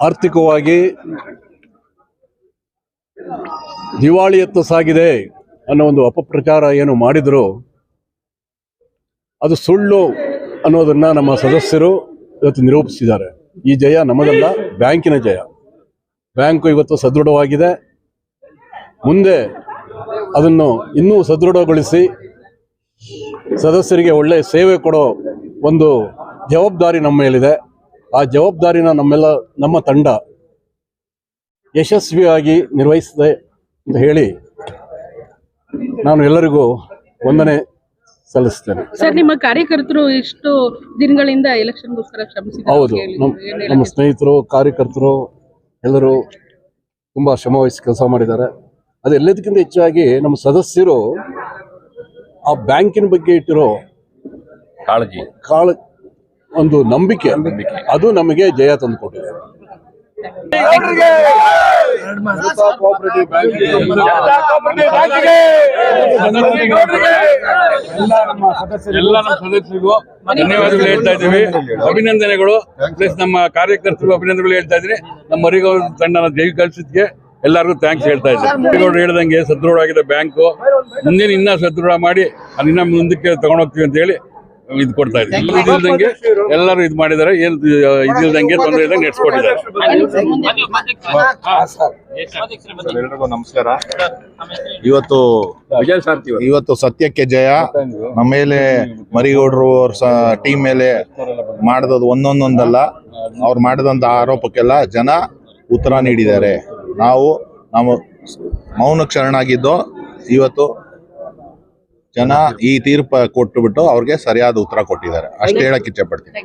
ಆರ್ಥಿಕವಾಗಿ ದಿವಾಳಿಯತ್ತ ಸಾಗಿದೆ ಅನ್ನೋ ಒಂದು ಅಪಪ್ರಚಾರ ಏನು ಮಾಡಿದ್ರು, ಅದು ಸುಳ್ಳು ಅನ್ನೋದನ್ನ ನಮ್ಮ ಸದಸ್ಯರು ಇವತ್ತು ನಿರೂಪಿಸಿದ್ದಾರೆ. ಈ ಜಯ ನಮ್ಮದಲ್ಲ, ಬ್ಯಾಂಕಿನ ಜಯ. ಬ್ಯಾಂಕು ಇವತ್ತು ಸದೃಢವಾಗಿದೆ. ಮುಂದೆ ಅದನ್ನು ಇನ್ನೂ ಸದೃಢಗೊಳಿಸಿ ಸದಸ್ಯರಿಗೆ ಒಳ್ಳೆಯ ಸೇವೆ ಕೊಡೋ ಒಂದು ಜವಾಬ್ದಾರಿ ನಮ್ಮ ಮೇಲಿದೆ. ಆ ಜವಾಬ್ದಾರಿನ ನಮ್ಮೆಲ್ಲ ನಮ್ಮ ತಂಡ ಯಶಸ್ವಿಯಾಗಿ ನಿರ್ವಹಿಸಿದೆ ಅಂತ ಹೇಳಿ ನಾನು ಎಲ್ಲರಿಗೂ ವಂದನೆ ಸಲ್ಲಿಸ್ತೇನೆ. ಸರ್ ನಿಮ್ಮ ಕಾರ್ಯಕರ್ತರು ಇಷ್ಟು ದಿನಗಳಿಂದ ಎಲೆಕ್ಷನ್ಗೋಸ್ಕರ ಶ್ರಮಿಸಿದ್ದಾರೆ ಹೌದು ಅಂತ ಹೇಳಿ- ನಮ್ಮ ನಮ್ಮ ಸ್ನೇಹಿತರು ಕಾರ್ಯಕರ್ತರು ಎಲ್ಲರೂ ತುಂಬ ಶ್ರಮವಹಿಸಿ ಕೆಲಸ ಮಾಡಿದ್ದಾರೆ. ಅದು ಎಲ್ಲದಕ್ಕಿಂತ ಹೆಚ್ಚಾಗಿ ನಮ್ಮ ಸದಸ್ಯರು ಆ ಬ್ಯಾಂಕಿನ ಬಗ್ಗೆ ಇಟ್ಟಿರೋ ಕಾಳಜಿ. ಕಾಳ ಒಂದು ನಂಬಿಕೆ. ಅದು ನಮಗೆ ಜಯ ತಂದುಕೊಟ್ಟಿದೆ. ಎಲ್ಲ ನಮ್ಮ ಸದಸ್ಯರಿಗೂ ಧನ್ಯವಾದಗಳು. ಹೇಳ್ತಾ ಇದ್ದೀವಿ. ಅಭಿನಂದನೆಗಳು. ಪ್ಲಸ್ ನಮ್ಮ ಕಾರ್ಯಕರ್ತರಿಗೂ ಅಭಿನಂದನೆಗಳು ಹೇಳ್ತಾ ಇದ್ದೀನಿ ನಮ್ಮ ಮರಿಗೌಡ ತಂಡನ ಜೈ ಕಳಿಸಿದ್ಗೆ ಎಲ್ಲರಿಗೂ ಥ್ಯಾಂಕ್ಸ್ ಹೇಳ್ತಾ ಇದ್ದೀನಿ ಮರಿಗೌಡರು ಹೇಳ್ದಂಗೆ ಸದೃಢವಾಗಿದೆ ಬ್ಯಾಂಕು ಮುಂದಿನ ಇನ್ನೂ ಸದೃಢ ಮಾಡಿ ಅದನ್ನ ಮುಂದಕ್ಕೆ ತಗೊಂಡೋಗ್ತೀವಿ ಅಂತ ಹೇಳಿ ಇದು ಕೊಡ್ತಾ ಇದ್ದೀವಿ. ಇದಿಲ್ದಂಗೆ ಎಲ್ಲರೂ ಇದು ಮಾಡಿದ್ದಾರೆ. ಏನು ಇದಿಲ್ದಂಗೆ ತೊಂದರೆ ಇದ್ದಂಗೆ ನಡೆಸ್ಕೊಟ್ಟಿದ್ದಾರೆ ಎಲ್ಲರಿಗೂ ನಮಸ್ಕಾರ ಇವತ್ತು ವಿಜಯ ಸಾರ್ತಿ ಇವತ್ತು ಸತ್ಯಕ್ಕೆ ಜಯ. ನಮ್ಮ ಮೇಲೆ ಮರಿಗೌಡರು ಅವ್ರ ಸ ಟೀಮ್ ಮೇಲೆ ಮಾಡಿದದು ಒಂದೊಂದೊಂದಲ್ಲ. ಅವ್ರು ಮಾಡಿದಂತ ಆರೋಪಕ್ಕೆಲ್ಲ ಜನ ಉತ್ತರ ನೀಡಿದ್ದಾರೆ. ನಾವು ನಾವು ಮೌನ ಶರಣಾಗಿದ್ದು ಇವತ್ತು ಜನ ಈ ತೀರ್ಪ ಕೊಟ್ಟುಬಿಟ್ಟು ಅವ್ರಿಗೆ ಸರಿಯಾದ ಉತ್ತರ ಕೊಟ್ಟಿದ್ದಾರೆ. ಅಷ್ಟೇ ಹೇಳಕ್ ಇಚ್ಛೆ ಪಡ್ತೀನಿ.